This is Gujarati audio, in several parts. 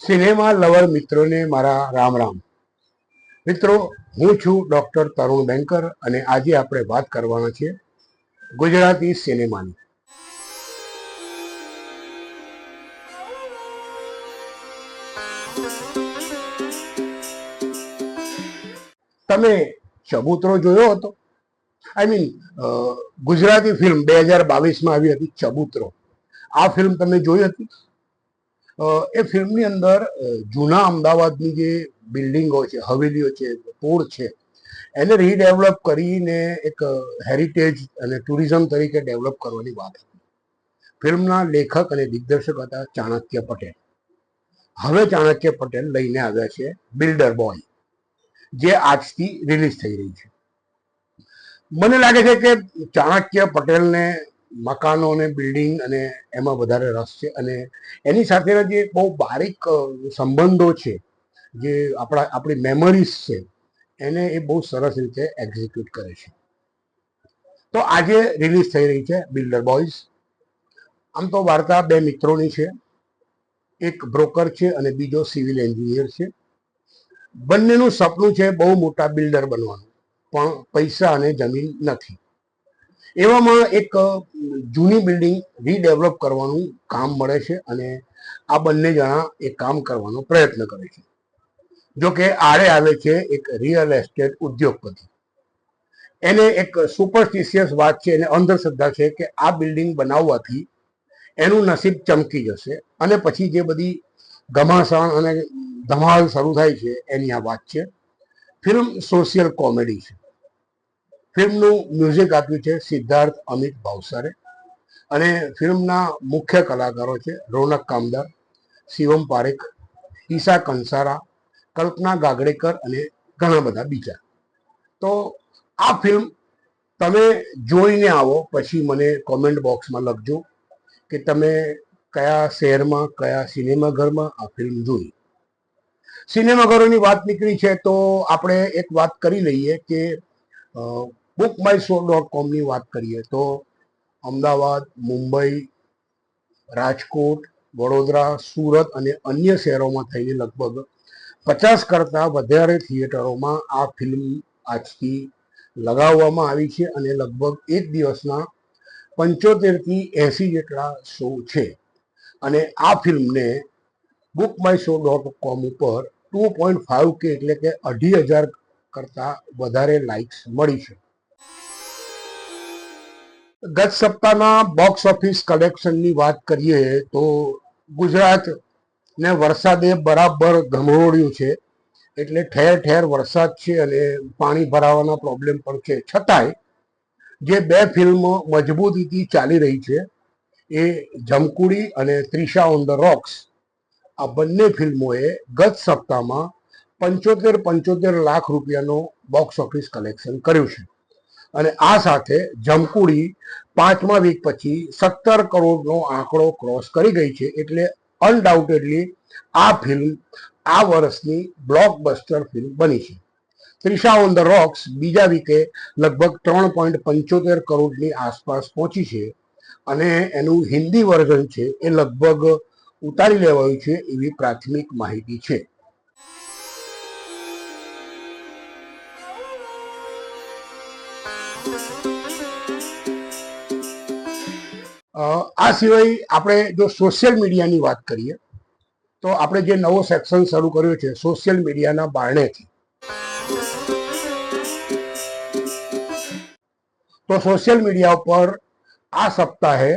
સિનેમા લવર મિત્રોને મારા રામ રામ. મિત્રો, હું છું ડોક્ટર તરુણ બેંકર અને આજે આપણે વાત કરવાના છીએ ગુજરાતી સિનેમાની. તમે ચબૂતરો જોયો હતો? આઈ મીન ગુજરાતી ફિલ્મ બે હજાર બાવીસમાં આવી હતી ચબૂતરો. આ ફિલ્મ તમે જોઈ હતી? એ ફિલ્મની અંદર જૂના અમદાવાદની જે બિલ્ડિંગો છે, હવેલીઓ છે, પોળ છે, એને રીડેવલપ કરીને એક હેરિટેજ અને ટુરિઝમ તરીકે ડેવલપ કરવાની વાત હતી. ફિલ્મના લેખક અને દિગ્દર્શક હતા ચાણક્ય પટેલ. હવે ચાણક્ય પટેલ લઈને આવ્યા છે બિલ્ડર બોય, જે આજથી રિલીઝ થઈ રહી છે. મને લાગે છે કે ચાણક્ય પટેલને મકાનો અને બિલ્ડિંગ અને એમાં વધારે રસ છે. અને એની સાથેના જે બહુ બારીક સંબંધો છે, જે આપણા, આપણી મેમરીઝ છે, એને એ બહુ સરસ રીતે એક્ઝિક્યુટ કરે છે. તો આજે રિલીઝ થઈ રહી છે બિલ્ડર બોયઝ આમ તો વાર્તા બે મિત્રોની છે. એક બ્રોકર છે અને બીજો સિવિલ એન્જિનિયર છે. બંનેનું સપનું છે બહુ મોટા બિલ્ડર બનવાનું. પણ પૈસા અને જમીન નથી. એવામાં એક જૂની બિલ્ડિંગ રીડેવલપ કરવાનું કામ મળે છે અને આ બંને જણા એ કામ કરવાનો પ્રયત્ન કરે છે. જો કે આડે આવે છે એક રિયલ એસ્ટેટ ઉદ્યોગપતિ. એને એક સુપરસ્ટિશિયસ વાત છે, એને અંધશ્રદ્ધા છે કે આ બિલ્ડિંગ બનાવવાથી એનું નસીબ ચમકી જશે અને પછી જે બધી ઘમાસાણ અને ધમાલ શરૂ થાય છે એની આ વાત છે. ફિલ્મ સોશિયલ કોમેડી છે. ફિલ્મનું મ્યુઝિક આપ્યું છે સિદ્ધાર્થ અમિત ભાવસારે અને ફિલ્મના મુખ્ય કલાકારો છે રોનક કામદાર, શિવમ પારેખ, ઈશા કંસારા, કલ્પના ગાગડેકર અને ઘણા બધા બીજા. તો આ ફિલ્મ તમે જોઈને આવો, પછી મને કોમેન્ટ બોક્સમાં લખજો કે તમે કયા શહેરમાં, કયા સિનેમાઘરમાં આ ફિલ્મ જોઈ. સિનેમાઘરોની વાત નીકળી છે તો આપણે એક વાત કરી લઈએ કે બુક માય શો ડોટ કોમની વાત કરીએ તો અમદાવાદ, મુંબઈ, રાજકોટ, વડોદરા, સુરત અને અન્ય શહેરોમાં થઈને લગભગ પચાસ કરતાં વધારે થિયેટરોમાં આ ફિલ્મ આજથી લગાવવામાં આવી છે અને લગભગ એક દિવસના પંચોતેરથી એંસી જેટલા શો છે. અને આ ફિલ્મને book my show dot com ઉપર ટુ પોઈન્ટ ફાઇવ કે એટલે કે અઢી હજાર કરતાં વધારે લાઇક્સ મળી છે. ગત સપ્તાહના બોક્સ ઓફિસ કલેક્શનની વાત કરીએ તો ગુજરાત ને વરસાદે બરાબર ગમરોડ્યું છે. એટલે ઠેર ઠેર વરસાદ છે અને પાણી ભરાવાના પ્રોબ્લેમ પણ છે. છતાંય જે બે ફિલ્મો મજબૂતીથી ચાલી રહી છે એ જમકુડી અને ત્રિશા ઓન ધ રોક્સ. આ બંને ફિલ્મોએ ગત સપ્તાહમાં પંચોતેર પંચોતેર લાખ રૂપિયાનો બોક્સ ઓફિસ કલેક્શન કર્યું છે. અને આ સાથે જમકુડી પાંચમા વીક પછી સત્તર કરોડનો આંકડો ક્રોસ કરી ગઈ છે એટલે અનડાઉટેડલી આ ફિલ્મ આ વર્ષની બ્લોકબસ્ટર ફિલ્મ બની છે. ત્રિશા ઓન ધ રોક્સ બીજા વીકે લગભગ ત્રણ પોઈન્ટ પંચોતેર કરોડની આસપાસ પહોંચી છે અને એનું હિન્દી વર્ઝન છે એ લગભગ ઉતારી લેવાયું છે એવી પ્રાથમિક માહિતી છે. આ સિવાય આપણે જો સોશિયલ મીડિયાની વાત કરીએ, તો આપણે જે નવો સેક્શન શરૂ કર્યો છે સોશિયલ મીડિયાના બારણેથી. તો સોશિયલ મીડિયા ઉપર આ સપ્તાહે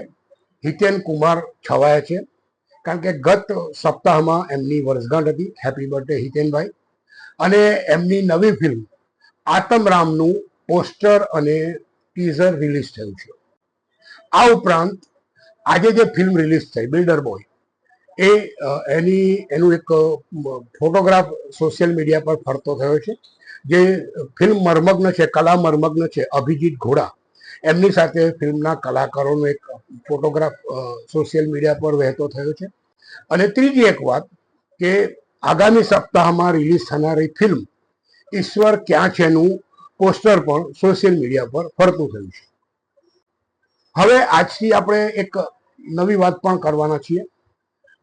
હિતેન કુમાર છવાયા છે, કારણ કે ગત સપ્તાહમાં એમની વર્ષગાંઠ હતી. હેપી બર્થડે હિતેનભાઈ. અને એમની નવી ફિલ્મ આતમરામનું પોસ્ટર અને ટીઝર રિલીઝ થયું છે. આ ઉપરાંત આજે જે ફિલ્મ રિલીઝ થઈ બિલ્ડર બોય એ એની, એનું એક ફોટોગ્રાફ સોશિયલ મીડિયા પર ફરતો થયો છે, જે ફિલ્મ મર્મગ્ન છે, કલા મર્મગ્ન છે, અભિજીત ઘોડા, એમની સાથે ફિલ્મના કલાકારોનો એક ફોટોગ્રાફ સોશિયલ મીડિયા પર વહેતો થયો છે. અને ત્રીજી એક વાત કે આગામી સપ્તાહમાં રિલીઝ થનારી ફિલ્મ ઈશ્વર ક્યાં છેનું પોસ્ટર પણ સોશિયલ મીડિયા પર ફરતું થયું છે. હવે આજથી આપણે એક નવી વાત પણ કરવાના છીએ.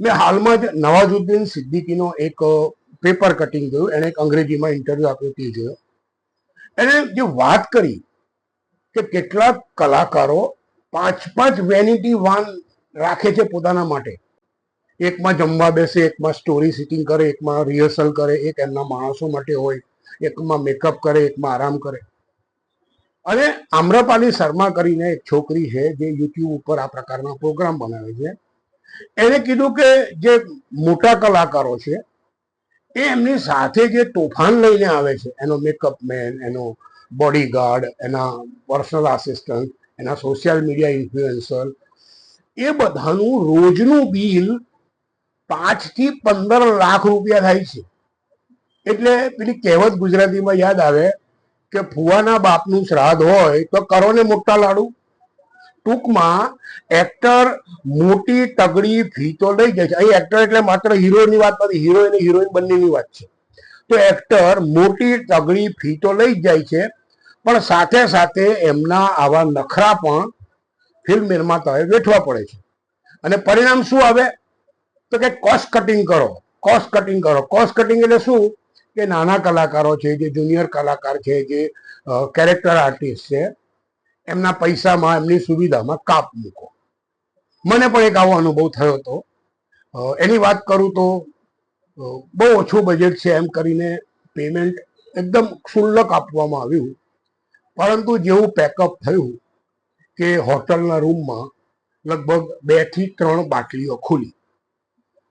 મેં હાલમાં જ નવાજુદ્દીન સિદ્દીકીનો એક પેપર કટિંગ જોયું. એણે એક અંગ્રેજીમાં ઇન્ટરવ્યુ આપ્યો તે જોયો. એણે જે વાત કરી કે કેટલાક કલાકારો પાંચ પાંચ વેનિટી વાન રાખે છે પોતાના માટે. એકમાં જમવા બેસે, એકમાં સ્ટોરી સિટિંગ કરે, એકમાં રિહર્સલ કરે, એક એમના માણસો માટે હોય, એકમાં મેકઅપ કરે, એકમાં આરામ કરે. અને આમ્રપાલી શર્મા કરીને એક છોકરી છે જે યુટ્યુબ ઉપર આ પ્રકારના પ્રોગ્રામ બનાવે છે. એણે કીધું કે જે મોટા કલાકારો છે, એ એમની સાથે જે તોફાન લઈને આવે છે, એનો મેકઅપ મેન એનો બોડીગાર્ડ એના પર્સનલ આસિસ્ટન્ટ એના સોશિયલ મીડિયા ઇન્ફ્લુએન્સર એ બધાનું રોજનું બિલ પાંચથી પંદર લાખ રૂપિયા થાય છે. એટલે પેલી કહેવત ગુજરાતીમાં યાદ આવે કે ફુવાના બાપનું શ્રાદ્ધ હોય તો કરો ને મોટા લાડુ. ટૂંકમાં એક્ટર મોટી તગડી ફી તો લઈ જાય છે. અહીં એક્ટર એટલે માત્ર હીરોની વાત નથી હીરો અને હિરોઈન બંનેની વાત છે. તો એક્ટર મોટી તગડી ફી તો લઈ જ જાય છે, પણ સાથે સાથે એમના આવા નખરા પણ ફિલ્મ નિર્માતાઓએ વેઠવા પડે છે. અને પરિણામ શું આવે? તો કે કોસ્ટ કટિંગ કરો કોસ્ટ કટિંગ કરો. કોસ્ટ કટિંગ એટલે શું? કે નાના કલાકારો છે, જે જુનિયર કલાકાર છે, જે કેરેક્ટર આર્ટિસ્ટ છે, એમના પૈસામાં, એમની સુવિધામાં કાપ મૂકો. મને પણ એક આવો અનુભવ થયો હતો. એની વાત કરું તો બહુ ઓછું બજેટ છે એમ કરીને પેમેન્ટ એકદમ ક્ષુલ્લક આપવામાં આવ્યું. પરંતુ જેવું પેકઅપ થયું કે હોટલના રૂમમાં લગભગ બેથી ત્રણ બાટલીઓ ખુલી.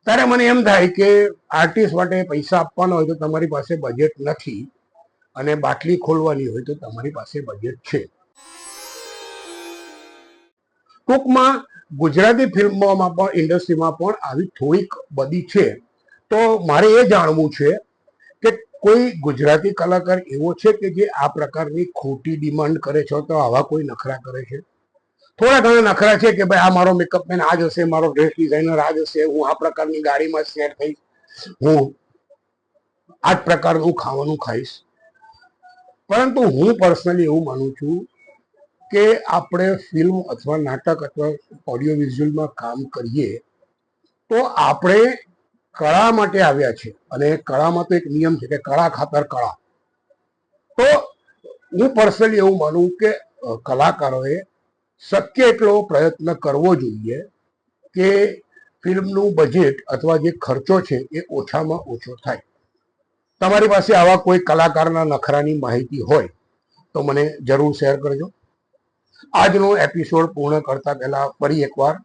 ત્યારે મને એમ થાય કે આર્ટિસ્ટ માટે પૈસા આપવાના હોય તો તમારી પાસે બજેટ નથી અને બાટલી ખોલવાની હોય તો તમારી પાસે બજેટ છે. ટૂંકમાં ગુજરાતી ફિલ્મોમાં પણ, ઇન્ડસ્ટ્રીમાં પણ આવી થોડીક બધી છે. તો મારે એ જાણવું છે કે કોઈ ગુજરાતી કલાકાર એવો છે કે જે આ પ્રકારની ખોટી ડિમાન્ડ કરે છે તો આવા કોઈ નખરા કરે છે? થોડા ઘણા નખરા છે કે ભાઈ આ મારો મેકઅપ મેન આ જ હશે, મારો ડ્રેસ ડિઝાઇનર આ જશે હું આ પ્રકારની ગાડીમાં સેટ થઈશ, હું આ જ પ્રકારનું ખાવાનું ખાઈશ. પરંતુ હું પર્સનલી એવું માનું છું કે આપણે ફિલ્મ અથવા નાટક અથવા ઓડિયો વિઝ્યુઅલમાં કામ કરીએ તો આપણે કળા માટે આવ્યા છે. અને કળામાં તો એક નિયમ છે કે કળા ખાતર કળા. તો હું પર્સનલી એવું માનું કે કલાકારોએ શક્ય એટલો પ્રયત્ન કરવો જોઈએ કે ફિલ્મનું બજેટ અથવા જે ખર્ચો છે એ ઓછામાં ઓછો થાય. તમારી પાસે આવા કોઈ કલાકારના નખરાની માહિતી હોય તો મને જરૂર શેર કરજો. આજનો એપિસોડ પૂર્ણ કરતા પહેલા ફરી એકવાર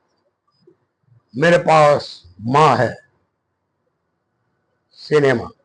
મેરે પાસમાં હૈ સિનેમા.